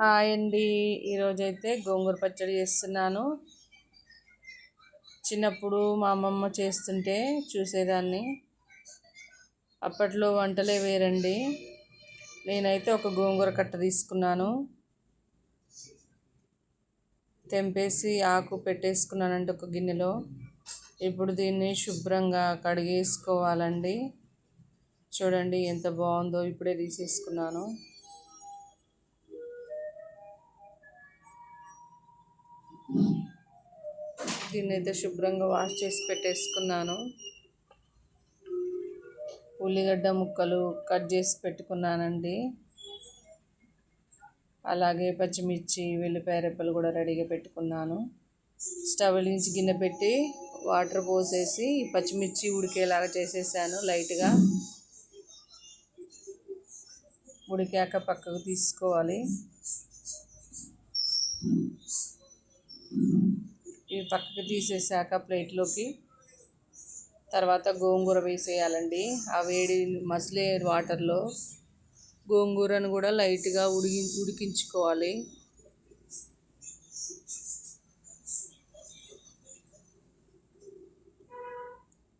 Hi అండి. ఈరోజైతే గోంగూర పచ్చడి చేస్తున్నాను. చిన్నప్పుడు మా అమ్మమ్మ చేస్తుంటే చూసేదాన్ని. అప్పట్లో వంటలే వేరండి. నేనైతే ఒక గోంగూర కట్ట తీసుకున్నాను. తెంపేసి ఆకు పెట్టేసుకున్నానంటే ఒక గిన్నెలో. ఇప్పుడు దీన్ని శుభ్రంగా కడిగేసుకోవాలండి. చూడండి ఎంత బాగుందో ఇప్పుడే తీసేసుకున్నాను. దీన్ని అయితే శుభ్రంగా వాష్ చేసి పెట్టేసుకున్నాను. ఉల్లిగడ్డ ముక్కలు కట్ చేసి పెట్టుకున్నానండి. అలాగే పచ్చిమిర్చి వెల్లిపాయ రెప్పలు కూడా రెడీగా పెట్టుకున్నాను. స్టవ్ నుంచి గిన్నె పెట్టి వాటర్ పోసేసి పచ్చిమిర్చి ఉడికేలాగా చేసేసాను లైట్గా. ఉడికాక పక్కకు తీసుకోవాలి. పక్కకి పక్కకు తీసేసాక ప్లేట్లోకి తర్వాత గోంగూర వేసేయాలండి. ఆ వేడి మసిలే వాటర్లో గోంగూరను కూడా లైట్గా ఉడికి ఉడికించుకోవాలి.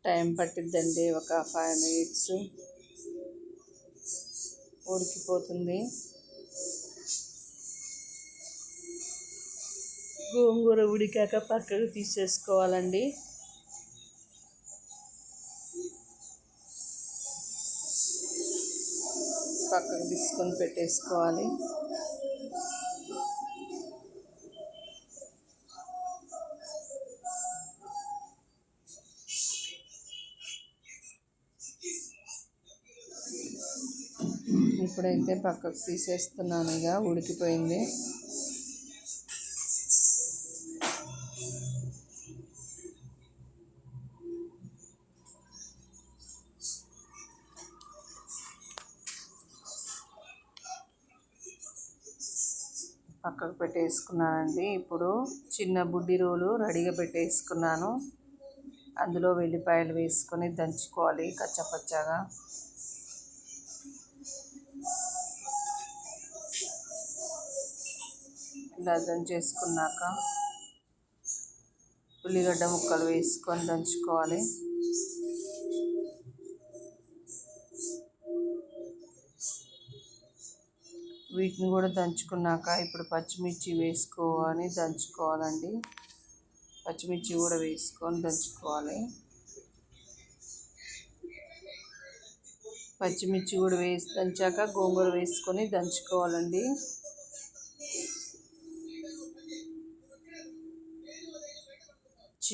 టైం పట్టిద్దండి ఒక ఫైవ్ మినిట్స్. ఉడికిపోతుంది. గోంగూర ఉడికాక పక్కకు తీసేసుకోవాలండి. పక్కకు తీసుకొని పెట్టేసుకోవాలి. ఇప్పుడైతే పక్కకు తీసేస్తున్నాను ఇక ఉడికిపోయింది. పక్కకు పెట్టేసుకున్నానండి. ఇప్పుడు చిన్న బుడ్డి రోలు రెడీగా పెట్టేసుకున్నాను. అందులో వెల్లిపాయలు వేసుకొని దంచుకోవాలి కచ్చపచ్చగా. ఇలా దంచేసుకున్నాక ఉల్లిగడ్డ ముక్కలు వేసుకొని దంచుకోవాలి. వీటిని కూడా దంచుకున్నాక ఇప్పుడు పచ్చిమిర్చి వేసుకోవాలి దంచుకోవాలండి. పచ్చిమిర్చి కూడా వేసుకొని దంచుకోవాలి. పచ్చిమిర్చి కూడా వేసి దంచాక గోంగూర వేసుకొని దంచుకోవాలండి.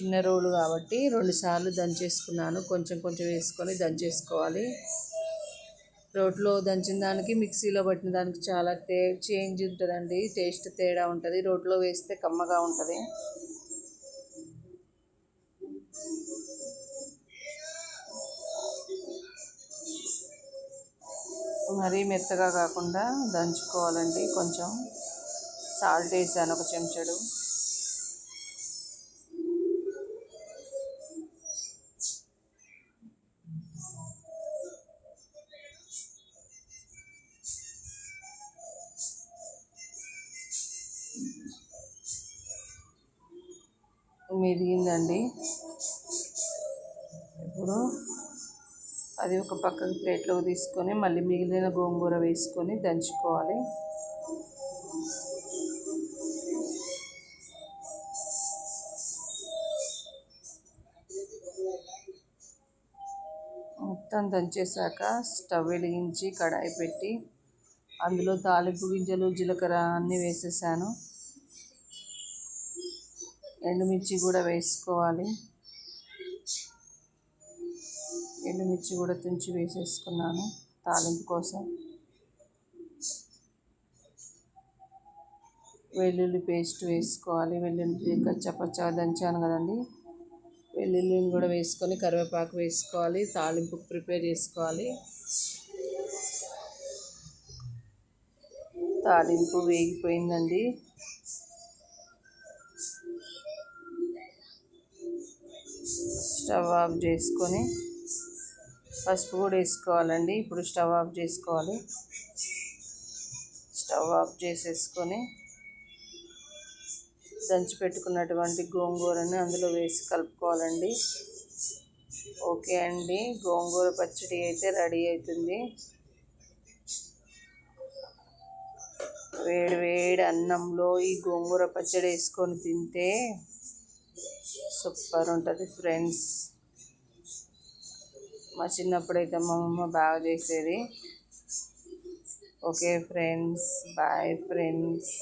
చిన్న రోలు కాబట్టి రెండుసార్లు దంచేసుకున్నాను. కొంచెం కొంచెం వేసుకొని దంచేసుకోవాలి. రోట్లో దంచిన దానికి మిక్సీలో పట్టిన దానికి చాలా తే చేంజ్ ఉంటుందండి. టేస్ట్ తేడా ఉంటుంది. రోట్లో వేస్తే కమ్మగా ఉంటుంది. మరీ మెత్తగా కాకుండా దంచుకోవాలండి. కొంచెం సాల్ట్ వేసాను ఒక చెంచాడు. మెరిగిందండి. ఇప్పుడు అది ఒక పక్కకు ప్లేట్లోకి తీసుకొని మళ్ళీ మిగిలిన గోంగూర వేసుకొని దంచుకోవాలి. మొత్తం దంచేసాక స్టవ్ వెలిగించి కడాయి పెట్టి అందులో తాలింపు గింజలు జీలకర్ర అన్నీ వేసేసాను. ఎండుమిర్చి కూడా వేసుకోవాలి. ఎండుమిర్చి కూడా తుంచి వేసేసుకున్నాను తాలింపు కోసం. వెల్లుల్లి పేస్ట్ వేసుకోవాలి. వెల్లుల్లి కచ్చపచ్చ దంచాను కదండి. వెల్లుల్లిని కూడా వేసుకొని కరివేపాకు వేసుకోవాలి. తాలింపు ప్రిపేర్ చేసుకోవాలి. తాలింపు వేగిపోయిందండి. స్టవ్ ఆఫ్ చేసుకొని పసుపు కూడా వేసుకోవాలండి. ఇప్పుడు స్టవ్ ఆఫ్ చేసుకోవాలి. స్టవ్ ఆఫ్ చేసేసుకొని దంచి పెట్టుకున్నటువంటి గోంగూరని అందులో వేసి కలుపుకోవాలండి. ఓకే అండి. గోంగూర పచ్చడి అయితే రెడీ అవుతుంది. వేడి వేడి అన్నంలో ఈ గోంగూర పచ్చడి వేసుకొని తింటే సూపర్ ఉంటుంది ఫ్రెండ్స్. మా చిన్నప్పుడైతే మా అమ్మ బాగా చేసేది. Okay friends bye friends.